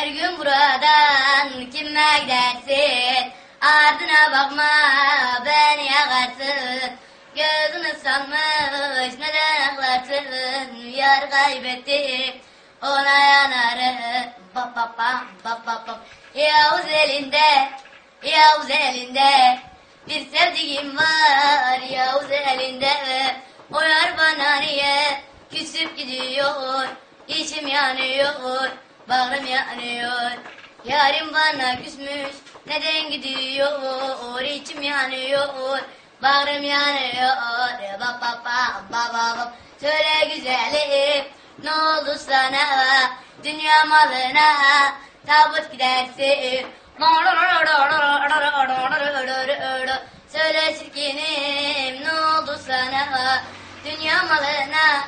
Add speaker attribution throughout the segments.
Speaker 1: Her gün buradan kime gidersin? Ardına bakma beni yakarsın. Gözün ıslanmış neden ağlarsın? Yar kaybettim ona yanarım. Bap bap bap bap bap bap. Yavuz elinde, Yavuz elinde. Bir sevdiğim var Yavuz elinde. O yar bana niye küsüp gidiyor? İçim yanıyor, bağrım yanıyor. Yarim bana küsmüş, neden gidiyor? İçim yanıyor, bağrım yanıyor. Bap bap bap bap bap. Söyle güzelim, ne oldu sana? Dünya malına tabut gidersin. Söyle çirkinim, ne oldu sana? Dünya malına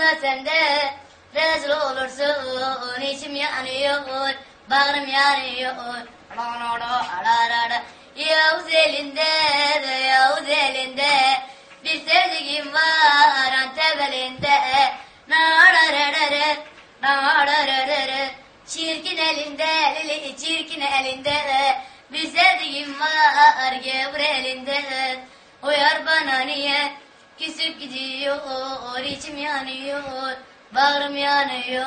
Speaker 1: Sonunda sen de rezil olursun. İçim yanıyor, bağrım yanıyor. Yavuz elinde, Yavuz elinde. Bir sevdiğim var Antep elinde. Çirkin elinde, eli çirkin elinde. Bir sevdiğim var gevur elinde. O yar bana niye küsüp gidiyor, içim yanıyor, bağrım yanıyor.